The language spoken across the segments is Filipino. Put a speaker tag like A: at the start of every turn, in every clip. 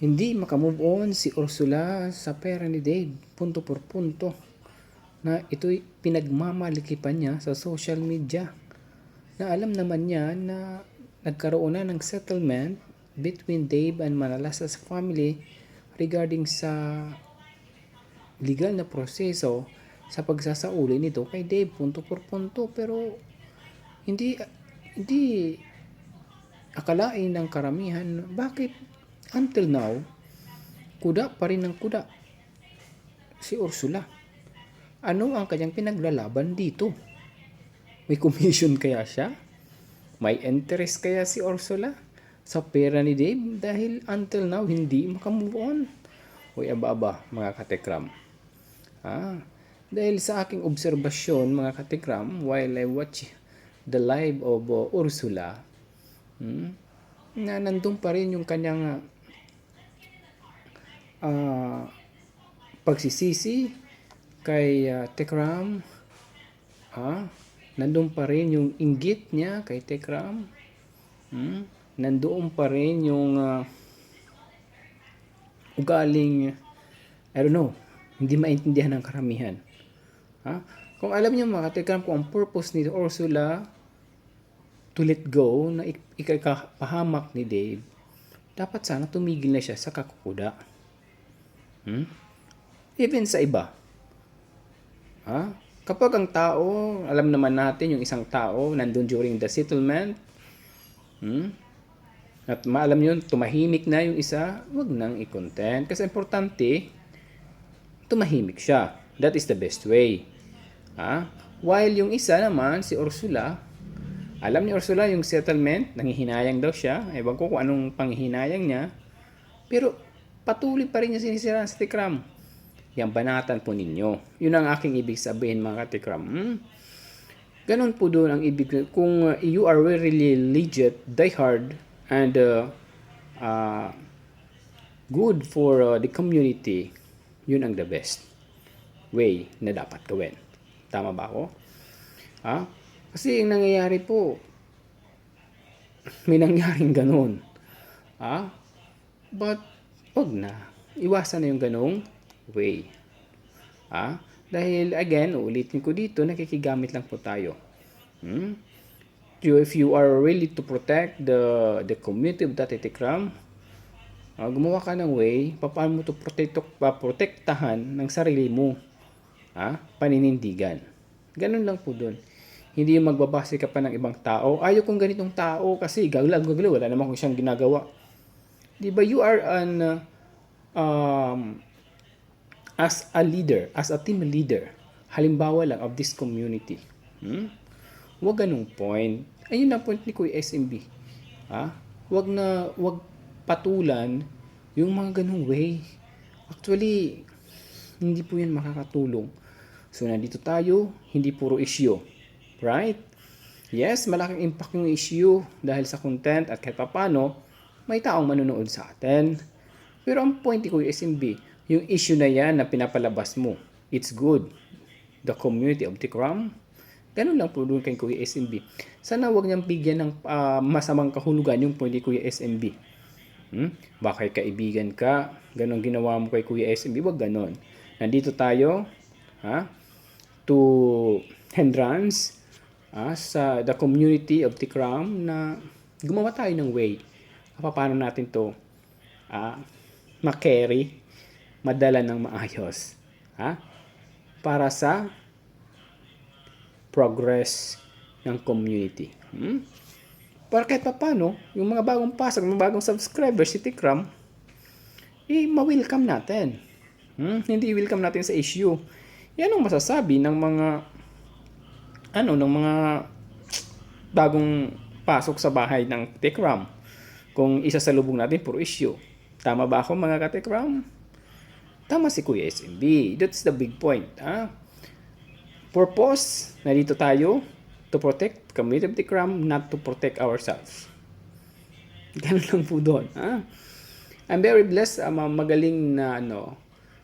A: Hindi makamove on si Ursula sa pera ni Dave, punto por punto, na ito'y pinagmamalikipan niya sa social media. Na alam naman niya na nagkaroon na ng settlement between Dave and Manalasas family regarding sa legal na proseso sa pagsasauli nito kay Dave punto por punto pero hindi hindi akalain ng karamihan bakit until now kuda pa rin ng kuda. Si Ursula. Ano ang kanyang pinaglalaban dito? May commission kaya siya? May interest kaya si Ursula sa pera ni Dave? Dahil until now hindi makamove on. Uy, aba-aba, mga katekram. Ah, dahil sa aking obserbasyon, mga katekram, while I watch the live of uh, Ursula, hmm, na nandun pa rin yung kanyang ah, pagsisisi kay uh, Tekram. Ah, nandun pa rin yung inggit niya kay Tekram. Hmm, nandoon pa rin yung ah, ugaling, I don't know, hindi maintindihan ng karamihan. Ha? Kung alam niyo mga katekram kung ang purpose ni Ursula to let go na ik- ikakapahamak ni Dave, dapat sana tumigil na siya sa kakukuda. Hmm? Even sa iba. Ha? Kapag ang tao, alam naman natin yung isang tao nandun during the settlement, hmm? at maalam yun, tumahimik na yung isa, wag nang i-content. Kasi importante, tumahimik siya. That is the best way. Ha? While yung isa naman, si Ursula, alam ni Ursula yung settlement, nangihinayang daw siya. Ewan ko kung anong panghihinayang niya. Pero patuloy pa rin niya sinisiraan sa Tikram. Yan, banatan po ninyo. Yun ang aking ibig sabihin mga Tikram. Hmm? Ganon po doon ang ibig. Kung uh, you are really legit, diehard, and uh, uh, good for uh, the community, yun ang the best way na dapat gawin. Tama ba ako? Ha? Kasi yung nangyayari po, may nangyaring ganun. Ha? But, wag na. Iwasan na yung ganong way. Ha? Dahil, again, uulitin ko dito, nakikigamit lang po tayo. Hmm? if you are really to protect the the community of Tatitikram, uh, gumawa ka ng way paano mo to protect pa protektahan ng sarili mo. Ha? Paninindigan. Ganun lang po doon. Hindi yung magbabase ka pa ng ibang tao. Ayaw kong ganitong tao kasi gaglag gagalaw. Wala naman kung siyang ginagawa. Di ba you are an uh, um, as a leader, as a team leader, halimbawa lang of this community. Hmm? Huwag ganung point. Ayun ang point ni Kuya SMB. Ha? Huwag na, huwag patulan yung mga ganung way. Actually, hindi po yan makakatulong. So, nandito tayo, hindi puro issue. Right? Yes, malaking impact yung issue dahil sa content at kahit papano, may taong manonood sa atin. Pero ang point ni Kuya SMB, yung issue na yan na pinapalabas mo, it's good. The community of Tikram, Ganun lang po doon kay Kuya SMB. Sana wag niyang bigyan ng ah, masamang kahulugan yung point ni Kuya SMB. Hmm? Baka kaibigan ka, ganun ginawa mo kay Kuya SMB, wag ganun. Nandito tayo, ha? To hindrance ah, sa the community of Tikram na gumawa tayo ng way. Paano natin to ah, makarry, madala ng maayos. Ha? Para sa progress ng community. Hmm? Para kahit pa paano, yung mga bagong pasok, mga bagong subscribers, si Tikram, eh, ma-welcome natin. Hmm? Hindi welcome natin sa issue. Yan ang masasabi ng mga ano, ng mga bagong pasok sa bahay ng Tikram. Kung isa sa lubong natin, puro issue. Tama ba ako mga ka-Tikram? Tama si Kuya SMB. That's the big point. Ah? purpose, nandito tayo to protect community of Tikram, not to protect ourselves. Ganun lang po doon. Ha? I'm very blessed, um, magaling na ano.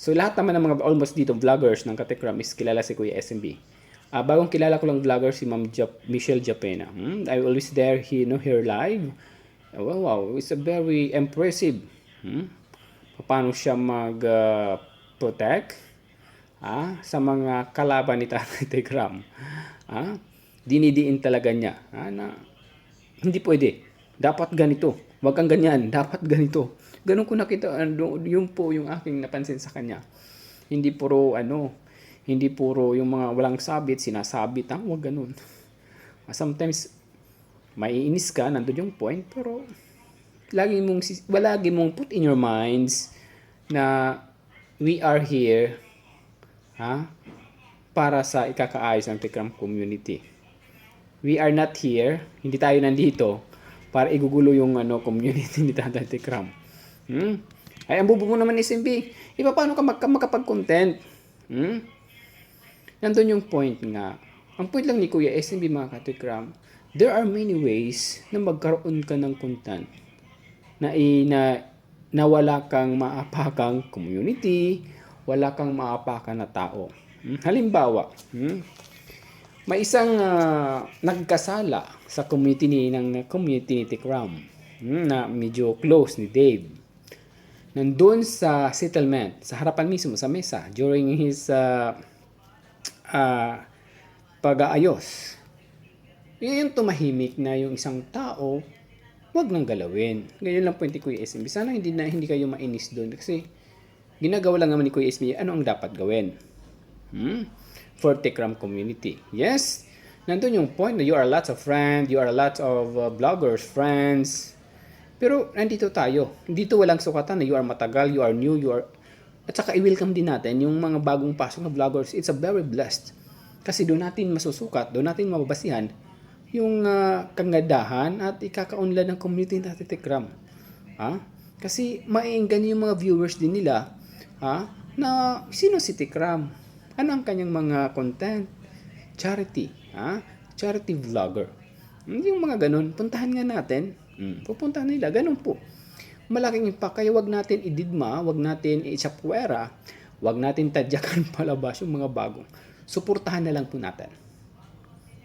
A: So lahat naman ng mga almost dito vloggers ng Katekram is kilala si Kuya SMB. Ah, bagong kilala ko lang vlogger si Ma'am Jap- Michelle Japena. Hmm? I always there he know her live. Wow, wow, it's a very impressive. Hmm? paano siya mag-protect ah, sa mga kalaban ni Tatay Tegram. Ah, dinidiin talaga niya ah, na hindi pwede. Dapat ganito. Huwag kang ganyan. Dapat ganito. Ganun ko nakita. Ano, yung po yung aking napansin sa kanya. Hindi puro ano, hindi puro yung mga walang sabit, sinasabit. Ah, huwag ganun. Ah, Sometimes, maiinis ka, nandun yung point, pero lagi mong, lagi mong put in your minds na we are here ha, para sa ikakaayos ng Tikram community. We are not here, hindi tayo nandito para igugulo yung ano community ni Tatay Tikram. Hmm? Ay, ang bubo mo naman SMB. Iba paano ka mag- makapag-content? Hmm? Nandun yung point nga. Ang point lang ni Kuya SMB mga katikram, there are many ways na magkaroon ka ng content na, na, na wala kang maapakang community, wala kang maapakan na tao. Hmm? Halimbawa, hmm? may isang ah, nagkasala sa community ni ng community ni Tikram hmm, na medyo close ni Dave. Nandun sa settlement, sa harapan mismo sa mesa during his ah, ah, pag-aayos. Yun yung tumahimik na yung isang tao, wag nang galawin. Ganyan lang po yung Kuya SMB. Sana hindi na hindi kayo mainis doon kasi ginagawa lang naman ni Kuya SMB ano ang dapat gawin. Hmm? For Tekram community. Yes, nandun yung point na you are lots of friends, you are lots of uh, bloggers, friends. Pero nandito tayo. Dito walang sukatan na you are matagal, you are new, you are... At saka i-welcome din natin yung mga bagong pasok na vloggers. It's a very blessed. Kasi doon natin masusukat, doon natin mababasihan yung uh, kagandahan at ikakaunlad ng community natin Tekram. Ha? Kasi maiinggan yung mga viewers din nila ha? na sino si Tikram? Ano ang kanyang mga content? Charity. Ha? Charity vlogger. Hmm, Yung mga ganun, puntahan nga natin. Hmm, pupuntahan nila. Ganun po. Malaking impact. Kaya wag natin ididma, wag natin isapwera, wag natin tadyakan palabas yung mga bagong. Suportahan na lang po natin.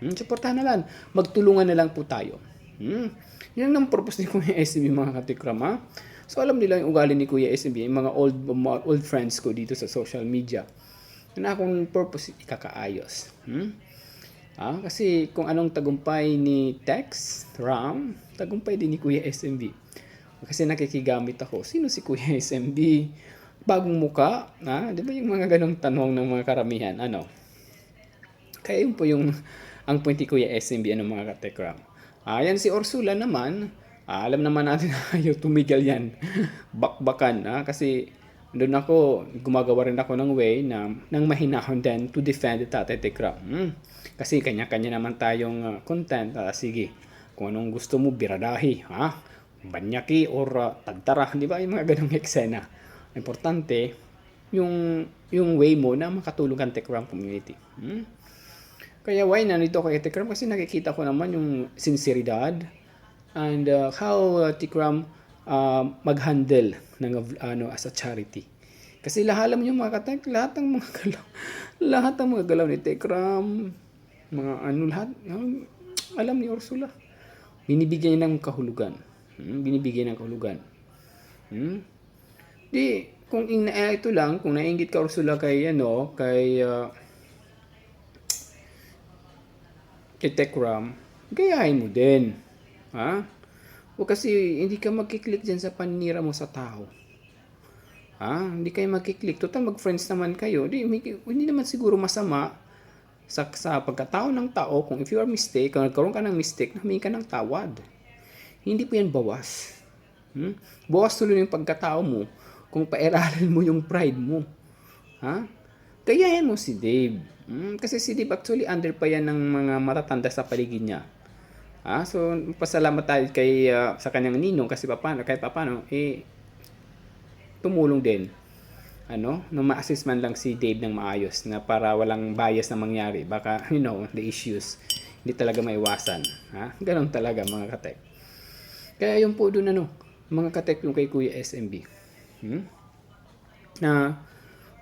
A: Hmm, suportahan na lang. Magtulungan na lang po tayo. Hmm. Yan ang purpose ni Kuya SMB mga katikram ha. So alam nila yung ugali ni Kuya SMB, yung mga old old friends ko dito sa social media. Na akong purpose ikakaayos. Hmm? Ah, kasi kung anong tagumpay ni Tex, Ram, tagumpay din ni Kuya SMB. Kasi nakikigamit ako. Sino si Kuya SMB? Bagong muka? Ah, di ba yung mga ganong tanong ng mga karamihan? Ano? Kaya yun po yung ang point ni Kuya SMB ano mga katekram. Ah, yan si Ursula naman. Ah, alam naman natin na ayaw tumigil yan. Bakbakan. Ah, kasi doon ako, gumagawa rin ako ng way na nang mahinahon din to defend Tatay Tekram. Hmm. Kasi kanya-kanya naman tayong ah, content. Ah, sige, kung anong gusto mo, biradahi. Ha? Banyaki or ah, tagtara. Di ba? Yung mga ganong eksena. Importante, yung yung way mo na makatulong ang Tekram community. Hmm? Kaya why nandito kay Tikram? Kasi nakikita ko naman yung sinseridad and uh, how uh, Tikram uh, mag-handle ng ano as a charity. Kasi lahat alam niyo mga katek, lahat ng mga galaw, lahat ng mga galaw ni Tikram, mga ano lahat, um, alam ni Ursula. Binibigyan niya ng kahulugan. Hmm? Binibigyan ng kahulugan. Hmm? Di, kung ina ito lang, kung nainggit ka Ursula kay ano, kay uh, Tekram, gayahin mo din. Ha? O kasi hindi ka magkiklik dyan sa paninira mo sa tao. Ha? Hindi kayo magkiklik. Total mag-friends naman kayo. Di, hindi, naman siguro masama sa, sa pagkatao ng tao kung if you are mistake, kung nagkaroon ka ng mistake, humingi ka ng tawad. Hindi po yan bawas. Hmm? Bawas tuloy yung pagkatao mo kung pairalan mo yung pride mo. Ha? Gayahin mo si Dave. Hmm, kasi si Dave actually under pa yan ng mga matatanda sa paligid niya. Ah, so pasalamat tayo kay ah, sa kanyang ninong kasi paano kahit paano eh tumulong din. Ano, nung ma-assist man lang si Dave ng maayos na para walang bias na mangyari. Baka, you know, the issues hindi talaga maiwasan. Ha? Ganon talaga mga katek. Kaya yung po doon ano, mga katek yung kay Kuya SMB. Hmm? Na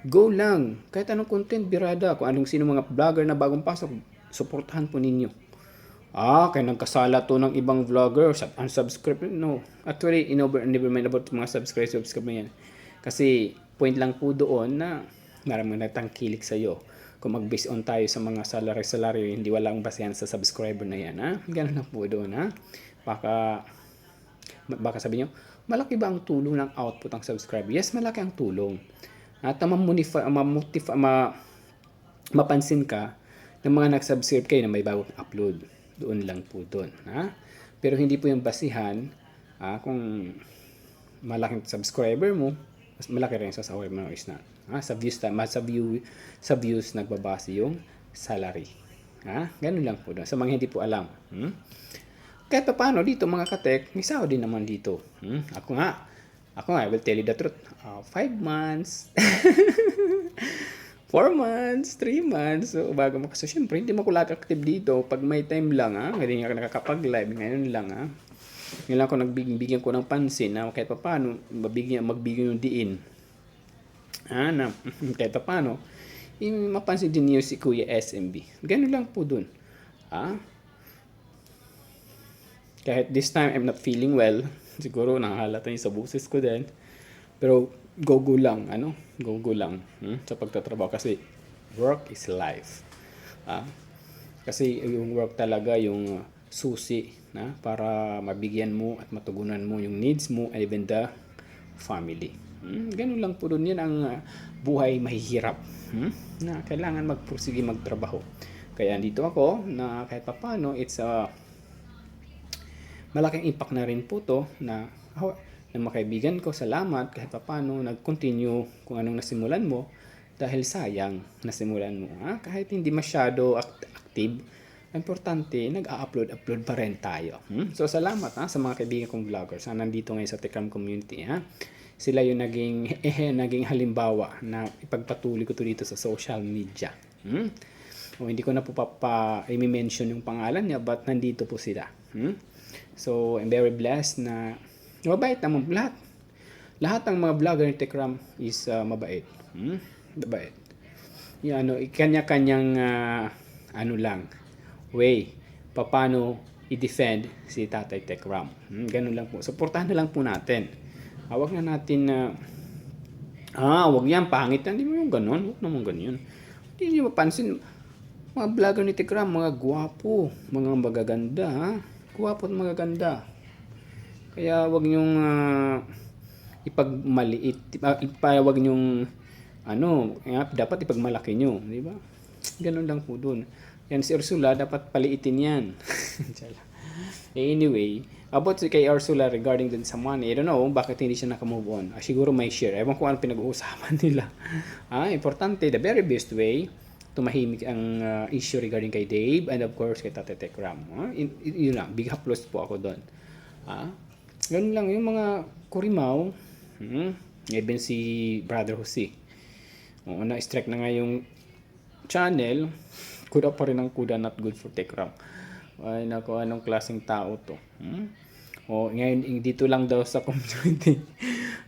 A: go lang. Kahit anong content, birada. Kung anong sino mga vlogger na bagong pasok, suportahan po ninyo. Ah, kaya nagkasala to ng ibang vlogger, sub unsubscribe. No. Actually, inover, never mind about mga subscribe, subscribe na yan. Kasi point lang po doon na maraming nagtangkilik sa'yo. Kung mag-base on tayo sa mga salary-salary, hindi walang basehan sa subscriber na yan. Ha? Ganun lang po doon. Ha? Baka, baka sabi nyo, malaki ba ang tulong ng output ng subscriber? Yes, malaki ang tulong. At mamonify, mamotify, ma, mapansin ka ng mga nag-subscribe kayo na may bagong upload. Doon lang po doon. Ha? Pero hindi po yung basihan ah, kung malaking subscriber mo, mas malaki rin sa sahod mo is not. Ha? Sa views, tama, sa, view, sa views nagbabase yung salary. Ha? Ganun lang po doon. Sa mga hindi po alam. Hmm? Kahit pa paano dito mga katek, may sahod din naman dito. Hmm? Ako nga, ako nga, I will tell you the truth. Uh, five months. Four months, three months. So, bago mo. So, syempre, hindi mo ko active dito. Pag may time lang, ha? Hindi nga nakakapag-live. Ngayon lang, ha? Ngayon lang ako nagbigyan ko ng pansin na kahit pa paano, mabigyan, magbigyan yung diin. Ha? Na, kahit pa paano, mapansin din niyo si Kuya SMB. Ganun lang po dun. Ha? Kahit this time I'm not feeling well, siguro nakahalata yun sa boses ko din. Pero go-go lang, ano? Go-go lang hmm? sa pagtatrabaho kasi work is life. Ah? Kasi yung work talaga yung uh, susi na para mabigyan mo at matugunan mo yung needs mo and even the family. Hmm? Ganun lang po doon yan ang uh, buhay mahihirap. Hmm? Na kailangan magpursige magtrabaho. Kaya dito ako na kahit papano it's a malaking impact na rin po to na oh, ng mga kaibigan ko, salamat kahit pa paano nag-continue kung anong nasimulan mo dahil sayang nasimulan mo. Ha? Kahit hindi masyado act- active, importante, nag-upload upload pa rin tayo. Hmm? So, salamat ha, sa mga kaibigan kong vloggers na nandito ngayon sa Tekram community. Ha? Sila yung naging, eh, naging halimbawa na ipagpatuloy ko to dito sa social media. Hmm? O, hindi ko na po papa i-mention yung pangalan niya but nandito po sila. Hmm? So, I'm very blessed na Mabait naman lahat. Lahat ng mga vlogger ni Tekram is uh, mabait. Hmm? Mabait. Yung ano, kanya-kanyang uh, ano lang, way, paano i-defend si Tatay Tekram. Hmm? Ganun lang po. Suportahan na lang po natin. Ah, wag na natin na uh, ah, wag yan, pangit. Hindi mo yung ganun. Wag naman ganyan. Hindi niyo mapansin, mga vlogger ni Tekram, mga gwapo, mga magaganda, ha? Gwapo at magaganda. Kaya wag niyong uh, ipagmaliit, uh, wag niyong ano, eh, dapat ipagmalaki niyo, di ba? Ganun lang po doon. Yan si Ursula, dapat paliitin yan. anyway, about si kay Ursula regarding dun sa money, I don't know bakit hindi siya nakamove on. Ah, siguro may share. Ewan ko ano pinag-uusapan nila. ah, importante, the very best way, tumahimik ang uh, issue regarding kay Dave and of course kay Tate Tekram. Ah, yun, yun lang, big applause po ako doon. Ah, Ganun lang, yung mga kurimaw, hmm, even si Brother Jose. Oo, na-strike na nga yung channel, kuda pa rin ang kuda not good for Tekram. Ay, nako, anong klaseng tao to? Hmm? O, ngayon, dito lang daw sa community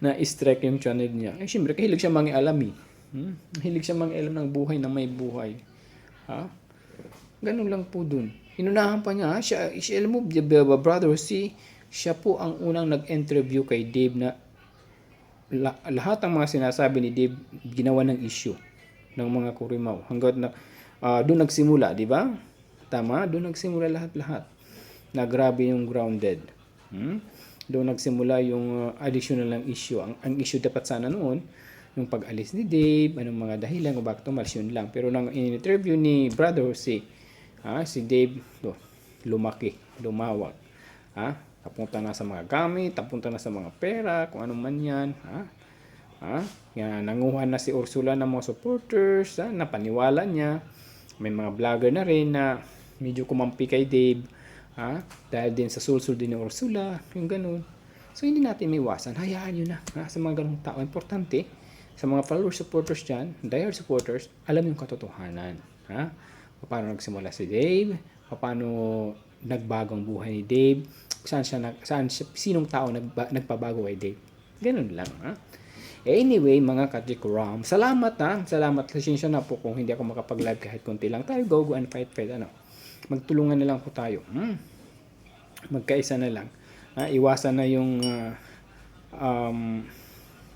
A: na strike yung channel niya. Eh, syempre, kahilig siya mangialam eh. Hmm? Hilig siya mangialam ng buhay na may buhay. Ha? Ganun lang po dun. Inunahan pa niya, ha? siya, siya alam mo, brother, si siya po ang unang nag-interview kay Dave na lahat ng mga sinasabi ni Dave ginawa ng issue ng mga kurimaw. Hanggang na uh, doon nagsimula, di ba? Tama, doon nagsimula lahat-lahat. Na grabe yung grounded. Hmm? Doon nagsimula yung uh, additional ng issue. Ang, ang issue dapat sana noon, yung pag-alis ni Dave, anong mga dahilan kung bakit tumalis yun lang. Pero nang in-interview ni brother si, ha, si Dave, do, lumaki, lumawak. Ha? Napunta na sa mga gamit, napunta na sa mga pera, kung ano man yan. Ha? Ha? Yan, nanguha na si Ursula ng mga supporters, ha? napaniwala niya. May mga vlogger na rin na medyo kumampi kay Dave. Ha? Dahil din sa sulsul din ni Ursula, yung ganun. So, hindi natin may iwasan. Hayaan nyo na ha? sa mga ganung tao. Importante, sa mga followers, supporters dyan, diehard supporters, alam yung katotohanan. Ha? Paano nagsimula si Dave? Paano nagbagong buhay ni Dave? saan siya, nag, saan siya, sinong tao nagba, nagpabago kay Dave. Ganun lang, ha? Anyway, mga Kajikuram, salamat ha. Salamat kasi siya na po kung hindi ako makapag-live kahit konti lang. Tayo go, go and fight, fight. Ano? Magtulungan na lang po tayo. Hmm. Magkaisa na lang. Ha? Iwasan na yung uh, um,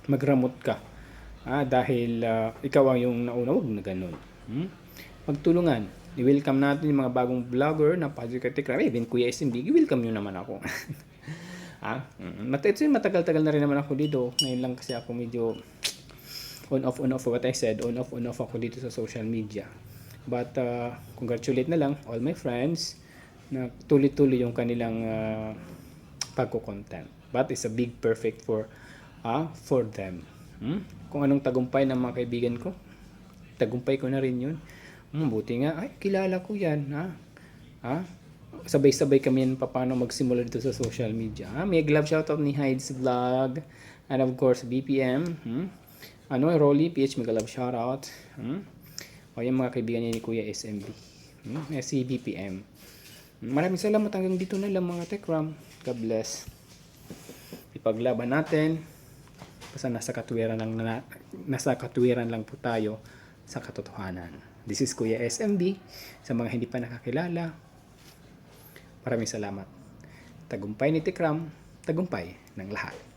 A: magramot ka. Ah, dahil ah, ikaw ang yung nauna, wag na ganun. Hmm? Magtulungan. I-welcome natin yung mga bagong vlogger na Padre Katikram. Even Kuya SMB, i-welcome nyo naman ako. ah, mm, mat matagal-tagal na rin naman ako dito. Ngayon lang kasi ako medyo on off on off what I said, on off on off ako dito sa social media. But uh, congratulate na lang all my friends na tuloy-tuloy yung kanilang uh, pagko-content. But it's a big perfect for ah for them. Hmm? Kung anong tagumpay ng mga kaibigan ko, tagumpay ko na rin yun. Hmm, buti nga, ay, kilala ko yan, ha? Ha? Sabay-sabay kami yan pa paano magsimula dito sa social media. Ha? May glove shoutout ni Hides Vlog. And of course, BPM. Hmm? Ano, Rolly, PH Mega Love shoutout. Hmm? O yung mga kaibigan niya ni Kuya SMB. Hmm? Eh, si BPM. Maraming salamat hanggang dito na lang mga Tekram. God bless. Ipaglaban natin. Basta nasa katwiran lang na, nasa katwiran lang po tayo sa katotohanan. This is Kuya SMB. Sa mga hindi pa nakakilala, maraming salamat. Tagumpay ni Tikram, tagumpay ng lahat.